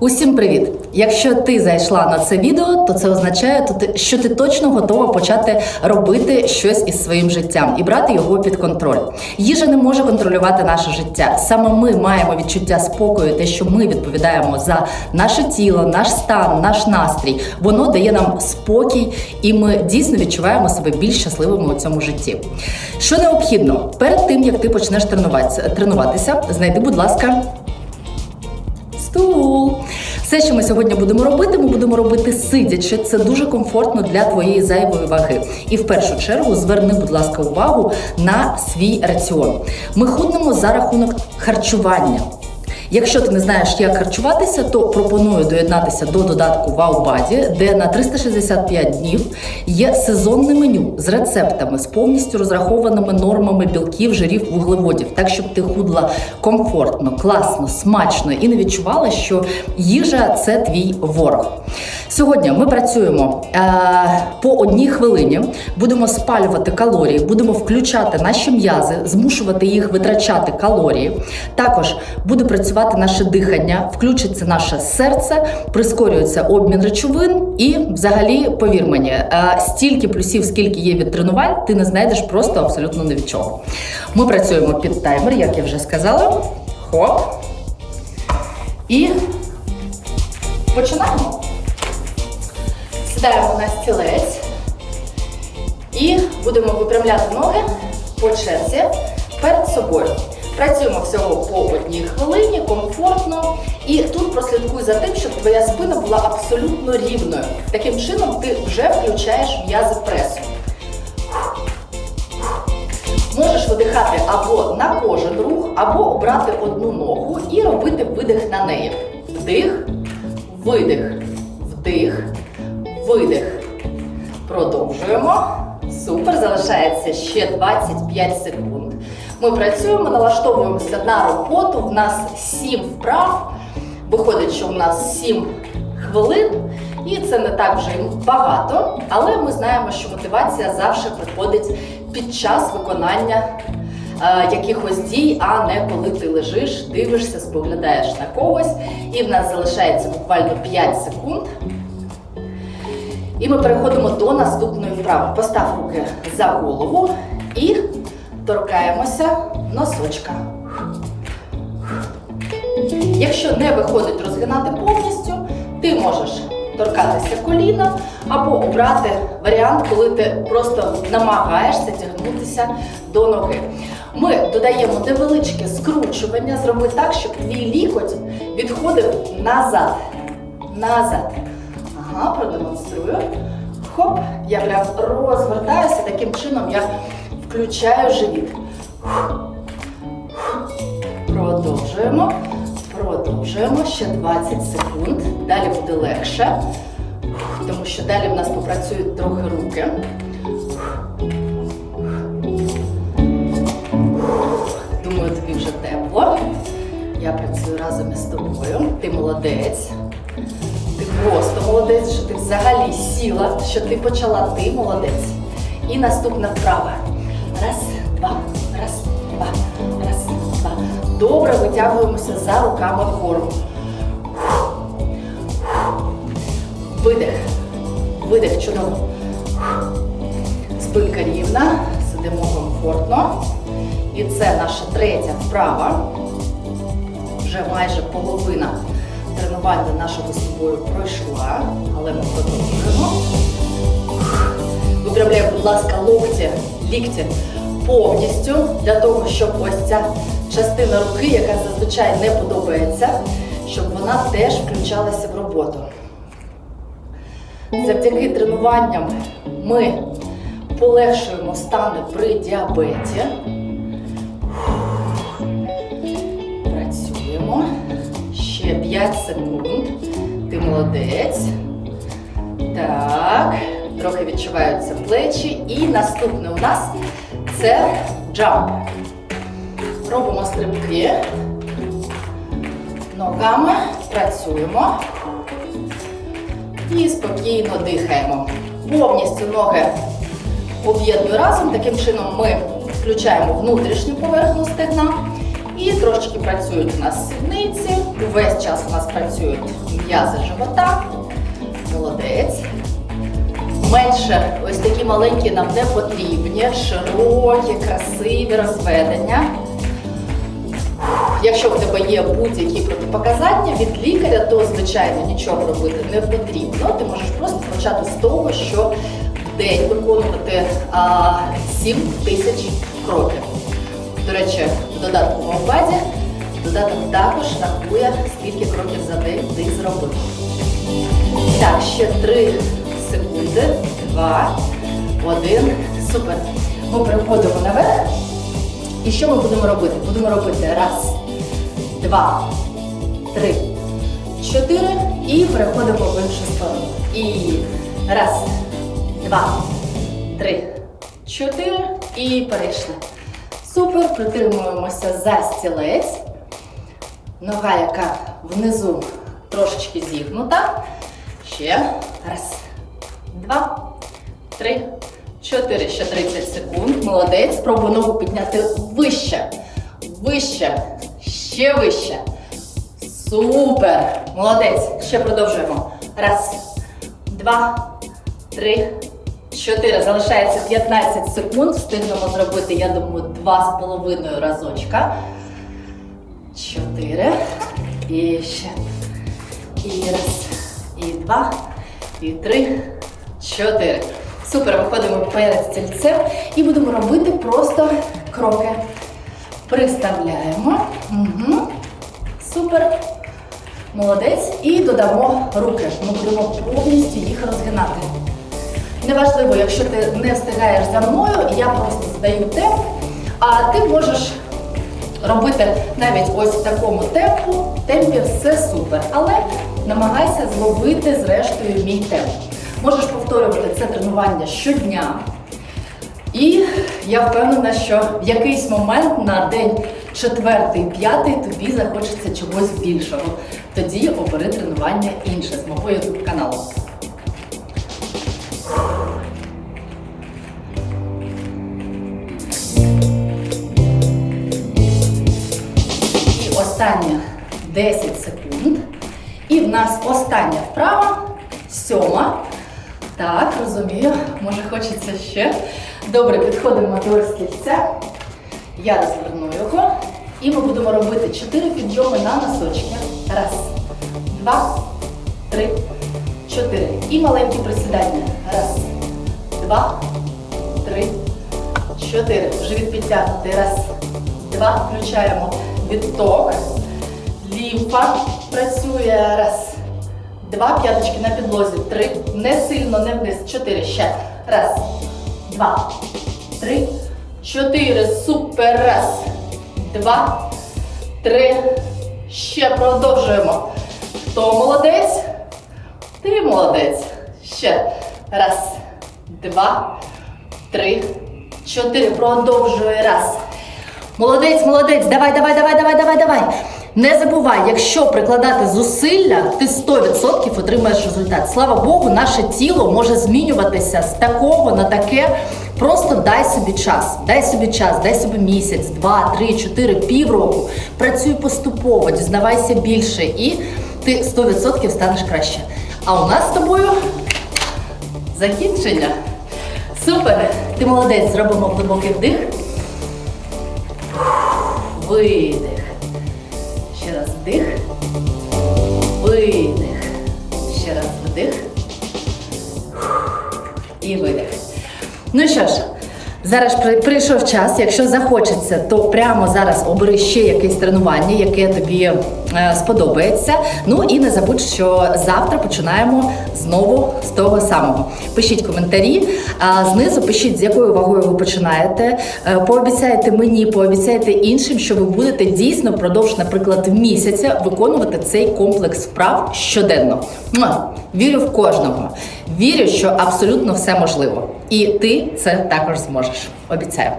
Усім привіт! Якщо ти зайшла на це відео, то це означає, що ти точно готова почати робити щось із своїм життям і брати його під контроль. Їжа не може контролювати наше життя. Саме ми маємо відчуття спокою, те, що ми відповідаємо за наше тіло, наш стан, наш настрій. Воно дає нам спокій, і ми дійсно відчуваємо себе більш щасливими у цьому житті. Що необхідно перед тим, як ти почнеш тренуватися, тренуватися, знайди, будь ласка, стул. Все, що ми сьогодні будемо робити, ми будемо робити сидячи. Це дуже комфортно для твоєї зайвої ваги. І в першу чергу зверни, будь ласка, увагу на свій раціон. Ми худнемо за рахунок харчування. Якщо ти не знаєш, як харчуватися, то пропоную доєднатися до додатку Ваубаді, де на 365 днів є сезонне меню з рецептами, з повністю розрахованими нормами білків, жирів, вуглеводів, так щоб ти худла комфортно, класно, смачно і не відчувала, що їжа це твій ворог. Сьогодні ми працюємо е, по одній хвилині, будемо спалювати калорії, будемо включати наші м'язи, змушувати їх витрачати калорії. Також буде працювати наше дихання, включиться наше серце, прискорюється обмін речовин. І, взагалі, повір мені, е, стільки плюсів, скільки є від тренувань, ти не знайдеш просто абсолютно ні від чого. Ми працюємо під таймер, як я вже сказала. Хоп. І починаємо. Сідаємо на стілець і будемо випрямляти ноги по черзі перед собою. Працюємо всього по одній хвилині, комфортно. І тут прослідкуй за тим, щоб твоя спина була абсолютно рівною. Таким чином ти вже включаєш м'язи пресу. Можеш видихати або на кожен рух, або обрати одну ногу і робити видих на неї. Вдих, видих, вдих, видих. Продовжуємо. Супер, залишається ще 25 секунд. Ми працюємо, налаштовуємося на роботу. В нас 7 вправ. Виходить, що у нас 7 хвилин, і це не так вже багато, але ми знаємо, що мотивація завжди приходить під час виконання е, якихось дій, а не коли ти лежиш, дивишся, споглядаєш на когось. І в нас залишається буквально 5 секунд. І ми переходимо до наступної вправи. Постав руки за голову і торкаємося носочка. Якщо не виходить розгинати повністю, ти можеш торкатися коліна або обрати варіант, коли ти просто намагаєшся тягнутися до ноги. Ми додаємо невеличке скручування, зроби так, щоб твій лікоть відходив назад. Назад. Ага, продемонструю. Хоп, я прям розвертаюся, таким чином я включаю живіт. Продовжуємо. Продовжуємо ще 20 секунд. Далі буде легше, тому що далі в нас попрацюють трохи руки. Думаю, тобі вже тепло. Я працюю разом із тобою. Ти молодець. Просто молодець, що ти взагалі сіла, що ти почала, ти молодець. І наступна вправа. Раз, два, раз, два, раз, два. Добре витягуємося за руками вгору. Видих. Видих чудово. Спинка рівна, сидимо комфортно. І це наша третя вправа. Вже майже половина тренування нашого з тобою пройшла, але ми продовжуємо. Випрямляємо, будь ласка, локті, лікті повністю для того, щоб ось ця частина руки, яка зазвичай не подобається, щоб вона теж включалася в роботу. Завдяки тренуванням ми полегшуємо стани при діабеті. Ще 5 секунд. Ти молодець. Так. Трохи відчуваються плечі. І наступне у нас це джамп. Робимо стрибки. Ногами працюємо. І спокійно дихаємо. Повністю ноги об'єдную разом. Таким чином ми включаємо внутрішню поверхню стегна. І трошечки працюють у нас сідниці, весь час у нас працюють м'язи живота. Молодець. Менше ось такі маленькі нам не потрібні, широкі, красиві розведення. Якщо в тебе є будь-які протипоказання від лікаря, то звичайно нічого робити не потрібно. Ти можеш просто почати з того, що в день виконувати а, 7 тисяч кроків. До речі, в додатковому базі додаток також рахує, скільки кроків за день ти зробив. Так, ще 3 секунди, 2, 1. Супер. Ми переходимо наверх. І що ми будемо робити? Будемо робити раз, два, три, чотири і переходимо в іншу сторону. І раз, два, три, чотири і перейшли. Супер, притримуємося за стілець. Нога, яка внизу трошечки зігнута. Ще раз, два, три, чотири. Ще 30 секунд. Молодець. Спробуй ногу підняти вище. Вище. Ще вище. Супер. Молодець. Ще продовжуємо. Раз, два, три, чотири. Залишається 15 секунд. Встигнемо зробити, я думаю, два з половиною разочка. Чотири. І ще. І раз, і два, і три, чотири. Супер, виходимо перед стільцем і будемо робити просто кроки. Приставляємо. Угу. Супер. Молодець. І додамо руки. Ми будемо повністю їх розгинати. Неважливо, якщо ти не встигаєш за мною, я просто задаю темп, а ти можеш робити навіть ось в такому темпу, темпі все супер. Але намагайся зловити зрештою мій темп. Можеш повторювати це тренування щодня. І я впевнена, що в якийсь момент на день четвертий, п'ятий тобі захочеться чогось більшого. Тоді обери тренування інше з мого YouTube каналу. І останні 10 секунд. І в нас остання вправа, сьома. Так, розумію, може хочеться ще. Добре, підходимо до стільця. Я розверну його. І ми будемо робити 4 підйоми на носочки. Раз, два, три, чотири. І маленькі присідання. Раз, два, три, чотири. Живіт підтягнутий. Раз, два. Включаємо відток. Лімфа працює. Раз. Два. П'яточки на підлозі. Три. Не сильно, не вниз. Чотири. Ще. Раз. Два. Три. Чотири. Супер. Раз. Два. Три. Ще продовжуємо. Хто молодець? Ти молодець. Ще. Раз. Два. Три. Чотири. Продовжує. Раз. Молодець, молодець. Давай, давай, давай, давай, давай, давай. Не забувай, якщо прикладати зусилля, ти 100% отримаєш результат. Слава Богу, наше тіло може змінюватися з такого на таке. Просто дай собі час, дай собі час, дай собі місяць, два, три, чотири, півроку. Працюй поступово, дізнавайся більше, і ти 100% станеш краще. А у нас з тобою закінчення. Супер! Ти молодець, зробимо глибокий вдих. Видих. Вдих. Видих. Ще раз вдих. І видих. Ну що ж, зараз прийшов час. Якщо захочеться, то прямо зараз обери ще якесь тренування, яке тобі сподобається. Ну і не забудь, що завтра починаємо знову з того самого. Пишіть коментарі, знизу пишіть, з якою вагою ви починаєте. Е, Пообіцяйте мені, пообіцяйте іншим, що ви будете дійсно впродовж, наприклад, місяця виконувати цей комплекс вправ щоденно. Вірю в кожного. Вірю, що абсолютно все можливо. І ти це також зможеш. Обіцяю.